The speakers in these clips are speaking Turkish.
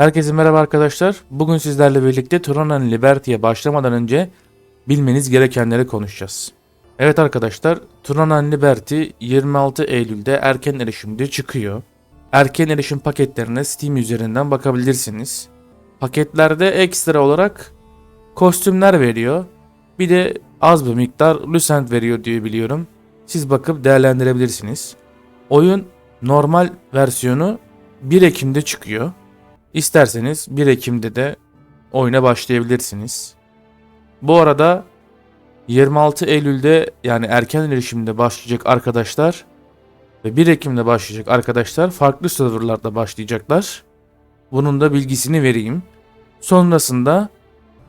Herkese merhaba arkadaşlar. Bugün sizlerle birlikte Tron Liberty'ye başlamadan önce bilmeniz gerekenleri konuşacağız. Evet arkadaşlar, Tron Liberty 26 Eylül'de erken erişimde çıkıyor. Erken erişim paketlerine Steam üzerinden bakabilirsiniz. Paketlerde ekstra olarak kostümler veriyor. Bir de az bir miktar Lucent veriyor diye biliyorum. Siz bakıp değerlendirebilirsiniz. Oyun normal versiyonu 1 Ekim'de çıkıyor. İsterseniz 1 Ekim'de de oyuna başlayabilirsiniz. Bu arada 26 Eylül'de yani erken erişimde başlayacak arkadaşlar ve 1 Ekim'de başlayacak arkadaşlar farklı serverlarda başlayacaklar. Bunun da bilgisini vereyim. Sonrasında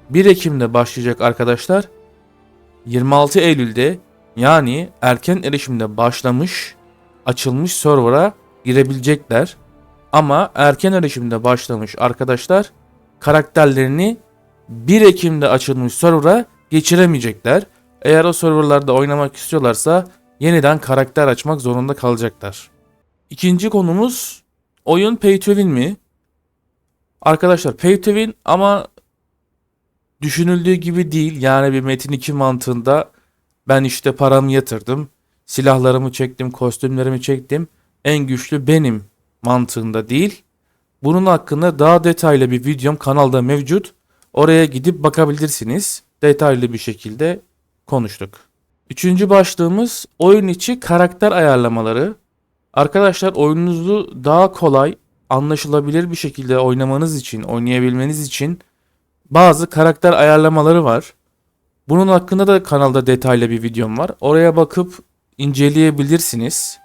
1 Ekim'de başlayacak arkadaşlar 26 Eylül'de yani erken erişimde başlamış açılmış server'a girebilecekler. Ama erken erişimde başlamış arkadaşlar karakterlerini 1 Ekim'de açılmış server'a geçiremeyecekler. Eğer o serverlarda oynamak istiyorlarsa yeniden karakter açmak zorunda kalacaklar. İkinci konumuz oyun pay to win mi? Arkadaşlar pay to win ama düşünüldüğü gibi değil. Yani bir Metin 2 mantığında ben işte paramı yatırdım. Silahlarımı çektim, kostümlerimi çektim. En güçlü benim mantığında değil. Bunun hakkında daha detaylı bir videom kanalda mevcut. Oraya gidip bakabilirsiniz. Detaylı bir şekilde konuştuk. Üçüncü başlığımız oyun içi karakter ayarlamaları. Arkadaşlar oyununuzu daha kolay, anlaşılabilir bir şekilde oynamanız için, oynayabilmeniz için bazı karakter ayarlamaları var. Bunun hakkında da kanalda detaylı bir videom var. Oraya bakıp inceleyebilirsiniz.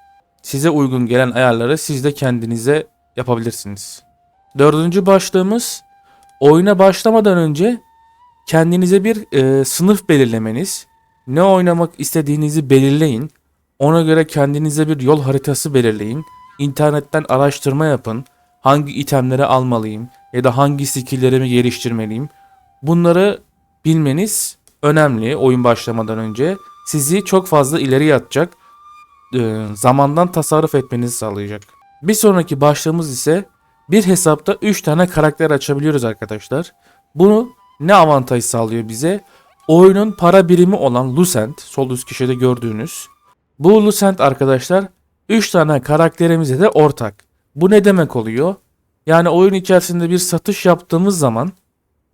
Size uygun gelen ayarları siz de kendinize yapabilirsiniz. Dördüncü başlığımız oyuna başlamadan önce kendinize bir e, sınıf belirlemeniz. Ne oynamak istediğinizi belirleyin. Ona göre kendinize bir yol haritası belirleyin. İnternetten araştırma yapın. Hangi itemleri almalıyım ya da hangi skilllerimi geliştirmeliyim. Bunları bilmeniz önemli oyun başlamadan önce. Sizi çok fazla ileri atacak e, zamandan tasarruf etmenizi sağlayacak. Bir sonraki başlığımız ise bir hesapta 3 tane karakter açabiliyoruz arkadaşlar. Bunu ne avantaj sağlıyor bize? Oyunun para birimi olan Lucent, sol üst köşede gördüğünüz. Bu Lucent arkadaşlar 3 tane karakterimize de ortak. Bu ne demek oluyor? Yani oyun içerisinde bir satış yaptığımız zaman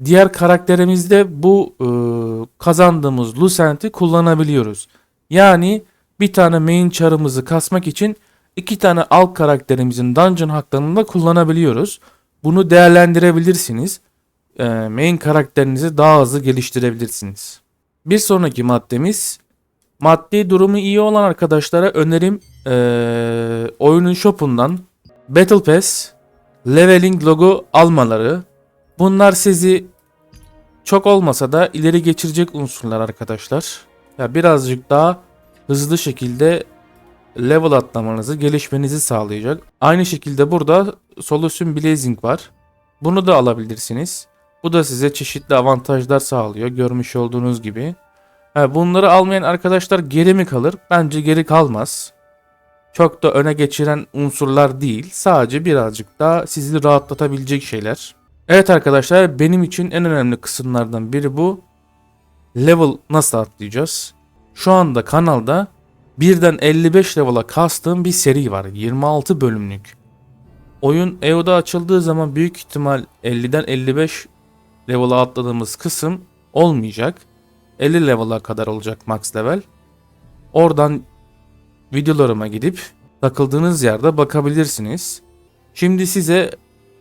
diğer karakterimizde bu e, kazandığımız Lucent'i kullanabiliyoruz. Yani bir tane main çarımızı kasmak için iki tane alt karakterimizin dungeon haklarını da kullanabiliyoruz. Bunu değerlendirebilirsiniz. Ee, main karakterinizi daha hızlı geliştirebilirsiniz. Bir sonraki maddemiz maddi durumu iyi olan arkadaşlara önerim ee, oyunun shop'undan Battle Pass, Leveling logo almaları. Bunlar sizi çok olmasa da ileri geçirecek unsurlar arkadaşlar. Ya birazcık daha hızlı şekilde level atlamanızı, gelişmenizi sağlayacak. Aynı şekilde burada Solution Blazing var. Bunu da alabilirsiniz. Bu da size çeşitli avantajlar sağlıyor görmüş olduğunuz gibi. Bunları almayan arkadaşlar geri mi kalır? Bence geri kalmaz. Çok da öne geçiren unsurlar değil. Sadece birazcık daha sizi rahatlatabilecek şeyler. Evet arkadaşlar benim için en önemli kısımlardan biri bu. Level nasıl atlayacağız? Şu anda kanalda birden 55 level'a kastığım bir seri var. 26 bölümlük. Oyun EO'da açıldığı zaman büyük ihtimal 50'den 55 level'a atladığımız kısım olmayacak. 50 level'a kadar olacak max level. Oradan videolarıma gidip takıldığınız yerde bakabilirsiniz. Şimdi size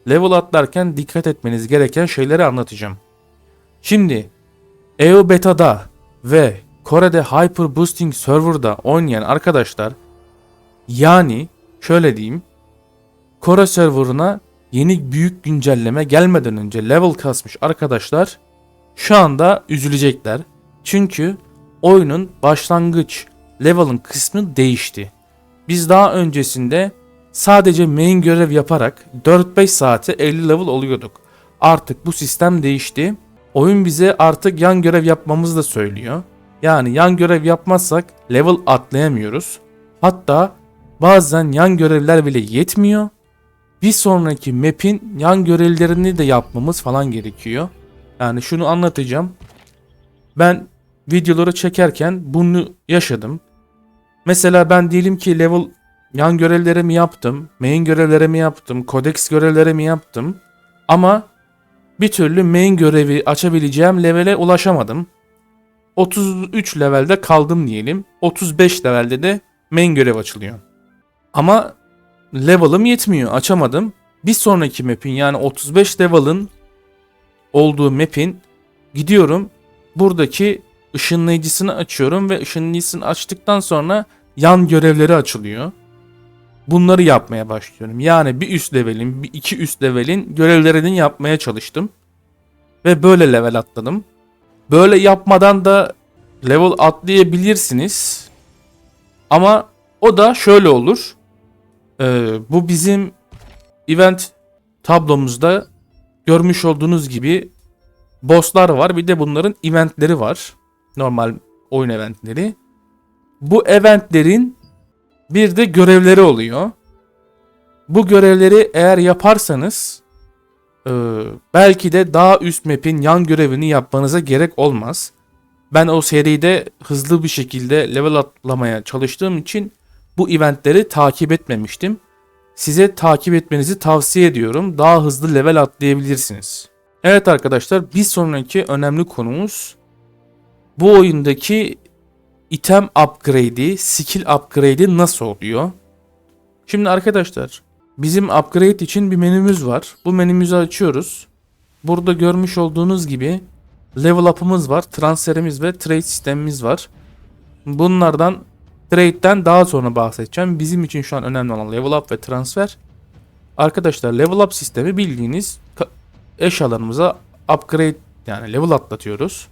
level atlarken dikkat etmeniz gereken şeyleri anlatacağım. Şimdi EO Beta'da ve Kore'de Hyper Boosting Server'da oynayan arkadaşlar yani şöyle diyeyim Kore serverına yeni büyük güncelleme gelmeden önce level kasmış arkadaşlar şu anda üzülecekler. Çünkü oyunun başlangıç level'ın kısmı değişti. Biz daha öncesinde sadece main görev yaparak 4-5 saate 50 level oluyorduk. Artık bu sistem değişti. Oyun bize artık yan görev yapmamızı da söylüyor. Yani yan görev yapmazsak level atlayamıyoruz. Hatta bazen yan görevler bile yetmiyor. bir sonraki map'in yan görevlerini de yapmamız falan gerekiyor. Yani şunu anlatacağım. Ben videoları çekerken bunu yaşadım. Mesela ben diyelim ki level yan görevlerimi yaptım, main görevlerimi yaptım, codex görevlerimi yaptım. Ama bir türlü main görevi açabileceğim levele ulaşamadım. 33 levelde kaldım diyelim. 35 levelde de main görev açılıyor. Ama level'ım yetmiyor. Açamadım. Bir sonraki map'in yani 35 level'ın olduğu map'in gidiyorum. Buradaki ışınlayıcısını açıyorum ve ışınlayıcısını açtıktan sonra yan görevleri açılıyor. Bunları yapmaya başlıyorum. Yani bir üst levelin, bir iki üst levelin görevlerini yapmaya çalıştım. Ve böyle level atladım. Böyle yapmadan da level atlayabilirsiniz. Ama o da şöyle olur. Ee, bu bizim event tablomuzda görmüş olduğunuz gibi bosslar var. Bir de bunların eventleri var. Normal oyun eventleri. Bu eventlerin bir de görevleri oluyor. Bu görevleri eğer yaparsanız e, belki de daha üst map'in yan görevini yapmanıza gerek olmaz. Ben o seride hızlı bir şekilde level atlamaya çalıştığım için bu eventleri takip etmemiştim. Size takip etmenizi tavsiye ediyorum. Daha hızlı level atlayabilirsiniz. Evet arkadaşlar bir sonraki önemli konumuz bu oyundaki item upgrade'i, skill upgrade'i nasıl oluyor? Şimdi arkadaşlar bizim upgrade için bir menümüz var. Bu menümüzü açıyoruz. Burada görmüş olduğunuz gibi level up'ımız var, transferimiz ve trade sistemimiz var. Bunlardan trade'den daha sonra bahsedeceğim. Bizim için şu an önemli olan level up ve transfer. Arkadaşlar level up sistemi bildiğiniz eşyalarımıza upgrade yani level atlatıyoruz.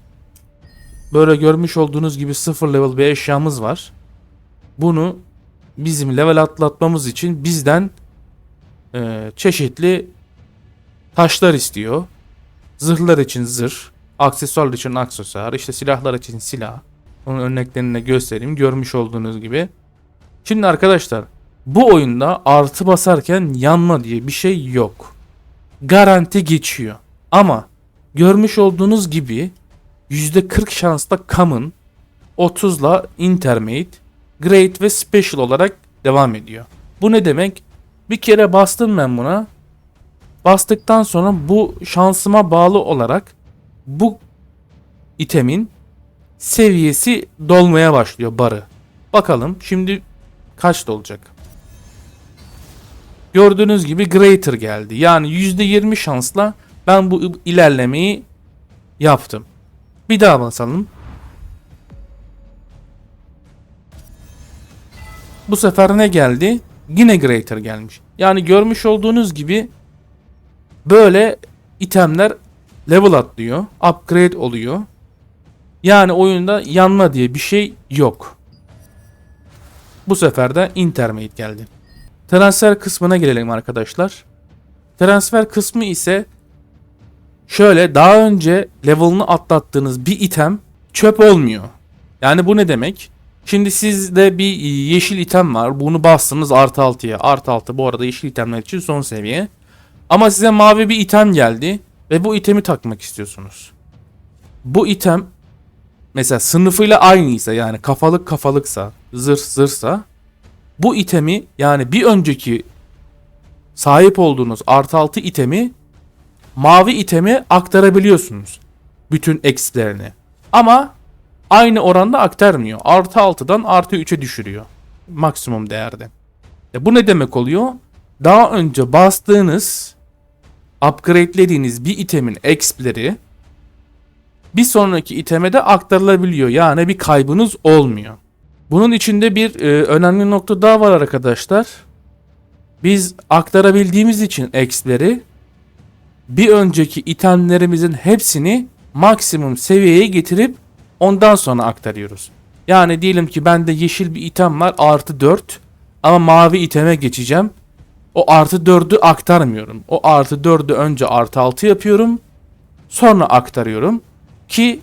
Böyle görmüş olduğunuz gibi sıfır level bir eşyamız var. Bunu bizim level atlatmamız için bizden e, çeşitli taşlar istiyor. Zırhlar için zırh, aksesuarlar için aksesuar, işte silahlar için silah. Onun örneklerini de göstereyim. Görmüş olduğunuz gibi. Şimdi arkadaşlar bu oyunda artı basarken yanma diye bir şey yok. Garanti geçiyor. Ama görmüş olduğunuz gibi %40 şansla common, 30'la intermediate, great ve special olarak devam ediyor. Bu ne demek? Bir kere bastım ben buna. Bastıktan sonra bu şansıma bağlı olarak bu itemin seviyesi dolmaya başlıyor barı. Bakalım şimdi kaç olacak? Gördüğünüz gibi greater geldi. Yani %20 şansla ben bu ilerlemeyi yaptım. Bir daha basalım. Bu sefer ne geldi? Yine greater gelmiş. Yani görmüş olduğunuz gibi böyle itemler level atlıyor, upgrade oluyor. Yani oyunda yanma diye bir şey yok. Bu sefer de intermediate geldi. Transfer kısmına gelelim arkadaşlar. Transfer kısmı ise şöyle daha önce level'ını atlattığınız bir item çöp olmuyor. Yani bu ne demek? Şimdi sizde bir yeşil item var. Bunu bastınız artı 6'ya. Artı 6 bu arada yeşil itemler için son seviye. Ama size mavi bir item geldi. Ve bu itemi takmak istiyorsunuz. Bu item mesela sınıfıyla aynıysa yani kafalık kafalıksa zırh zırhsa bu itemi yani bir önceki sahip olduğunuz artı 6 itemi mavi itemi aktarabiliyorsunuz. Bütün ex'lerini. Ama aynı oranda aktarmıyor. Artı 6'dan artı 3'e düşürüyor. Maksimum değerde. E bu ne demek oluyor? Daha önce bastığınız upgradelediğiniz bir itemin exp'leri bir sonraki iteme de aktarılabiliyor. Yani bir kaybınız olmuyor. Bunun içinde bir e, önemli nokta daha var arkadaşlar. Biz aktarabildiğimiz için exp'leri bir önceki itemlerimizin hepsini maksimum seviyeye getirip ondan sonra aktarıyoruz. Yani diyelim ki bende yeşil bir item var artı 4 ama mavi iteme geçeceğim. O artı 4'ü aktarmıyorum. O artı 4'ü önce artı 6 yapıyorum. Sonra aktarıyorum. Ki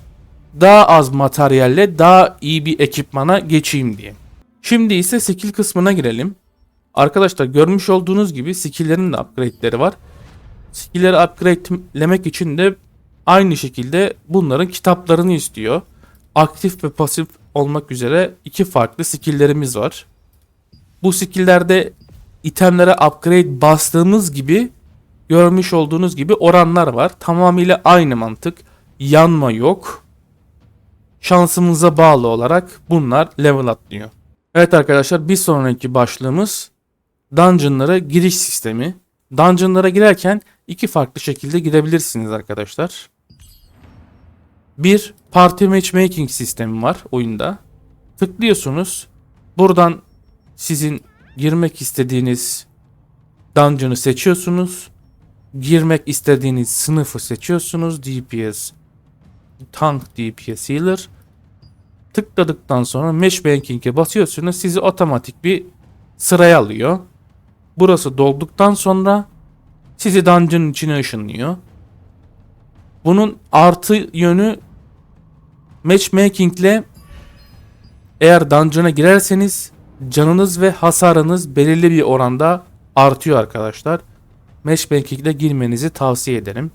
daha az materyalle daha iyi bir ekipmana geçeyim diye. Şimdi ise skill kısmına girelim. Arkadaşlar görmüş olduğunuz gibi skill'lerin de upgrade'leri var. Skill'leri upgrade'lemek için de aynı şekilde bunların kitaplarını istiyor. Aktif ve pasif olmak üzere iki farklı skill'lerimiz var. Bu skill'lerde itemlere upgrade bastığımız gibi görmüş olduğunuz gibi oranlar var. Tamamıyla aynı mantık. Yanma yok. Şansımıza bağlı olarak bunlar level atlıyor. Evet arkadaşlar bir sonraki başlığımız dungeonlara giriş sistemi. Dungeonlara girerken iki farklı şekilde girebilirsiniz arkadaşlar. Bir party matchmaking sistemi var oyunda. Tıklıyorsunuz. Buradan sizin girmek istediğiniz dungeon'ı seçiyorsunuz. Girmek istediğiniz sınıfı seçiyorsunuz. DPS, Tank DPS Healer. Tıkladıktan sonra Matchmaking'e basıyorsunuz. Sizi otomatik bir sıraya alıyor. Burası dolduktan sonra sizi dungeon'ın içine ışınlıyor. Bunun artı yönü matchmakingle eğer dungeon'a girerseniz canınız ve hasarınız belirli bir oranda artıyor arkadaşlar. Matchmakingle girmenizi tavsiye ederim.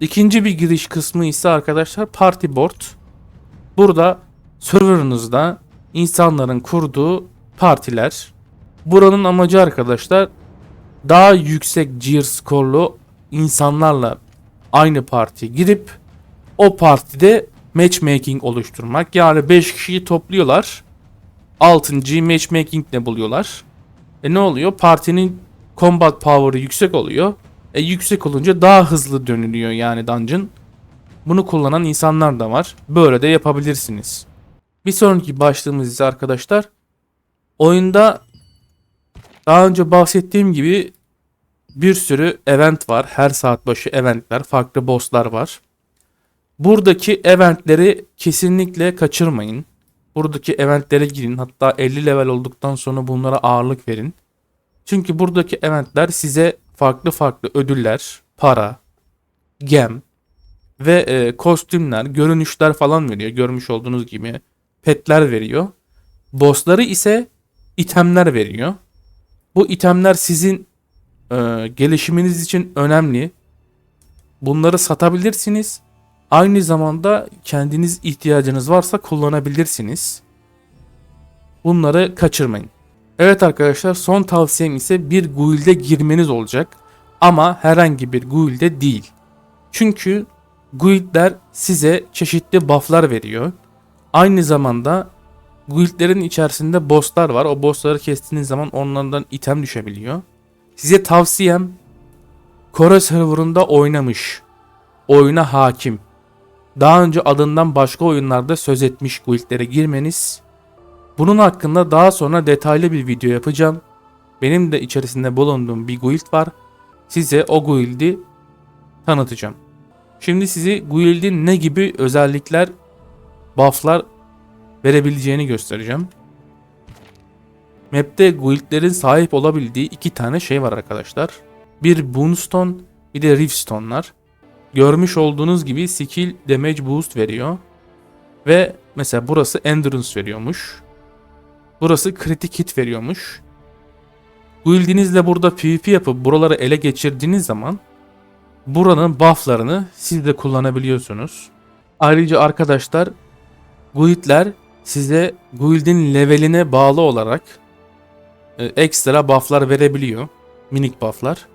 İkinci bir giriş kısmı ise arkadaşlar Party Board. Burada serverınızda insanların kurduğu partiler. Buranın amacı arkadaşlar daha yüksek gear skorlu insanlarla aynı partiye girip o partide matchmaking oluşturmak. Yani 5 kişiyi topluyorlar. 6. matchmaking ne buluyorlar. E ne oluyor? Partinin combat power'ı yüksek oluyor. E yüksek olunca daha hızlı dönülüyor yani dungeon. Bunu kullanan insanlar da var. Böyle de yapabilirsiniz. Bir sonraki başlığımız ise arkadaşlar oyunda daha önce bahsettiğim gibi bir sürü event var. Her saat başı eventler, farklı bosslar var. Buradaki eventleri kesinlikle kaçırmayın. Buradaki eventlere girin. Hatta 50 level olduktan sonra bunlara ağırlık verin. Çünkü buradaki eventler size farklı farklı ödüller, para, gem ve e, kostümler, görünüşler falan veriyor. Görmüş olduğunuz gibi petler veriyor. Bossları ise itemler veriyor. Bu itemler sizin e, gelişiminiz için önemli. Bunları satabilirsiniz. Aynı zamanda kendiniz ihtiyacınız varsa kullanabilirsiniz. Bunları kaçırmayın. Evet arkadaşlar son tavsiyem ise bir guild'e girmeniz olacak. Ama herhangi bir guild'e değil. Çünkü guild'ler size çeşitli buff'lar veriyor. Aynı zamanda guild'lerin içerisinde boss'lar var. O boss'ları kestiğiniz zaman onlardan item düşebiliyor. Size tavsiyem Kore serverında oynamış, oyuna hakim, daha önce adından başka oyunlarda söz etmiş guildlere girmeniz. Bunun hakkında daha sonra detaylı bir video yapacağım. Benim de içerisinde bulunduğum bir guild var. Size o guild'i tanıtacağım. Şimdi sizi guild'in ne gibi özellikler, buff'lar verebileceğini göstereceğim. Map'te guildlerin sahip olabildiği iki tane şey var arkadaşlar. Bir Boonstone bir de Riftstone'lar. Görmüş olduğunuz gibi skill damage boost veriyor. Ve mesela burası endurance veriyormuş. Burası kritik hit veriyormuş. Guildinizle burada PvP yapıp buraları ele geçirdiğiniz zaman buranın bufflarını siz de kullanabiliyorsunuz. Ayrıca arkadaşlar guildler size guildin leveline bağlı olarak e, ekstra bufflar verebiliyor. Minik bufflar.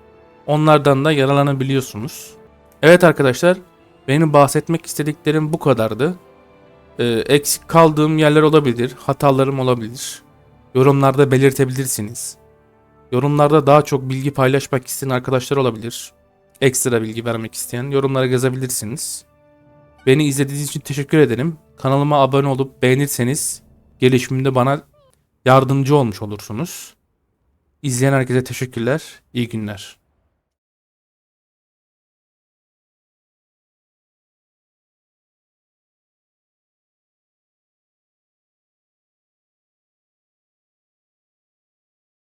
Onlardan da yararlanabiliyorsunuz. Evet arkadaşlar benim bahsetmek istediklerim bu kadardı. Ee, eksik kaldığım yerler olabilir, hatalarım olabilir. Yorumlarda belirtebilirsiniz. Yorumlarda daha çok bilgi paylaşmak isteyen arkadaşlar olabilir. Ekstra bilgi vermek isteyen yorumlara yazabilirsiniz. Beni izlediğiniz için teşekkür ederim. Kanalıma abone olup beğenirseniz gelişimimde bana yardımcı olmuş olursunuz. İzleyen herkese teşekkürler. İyi günler.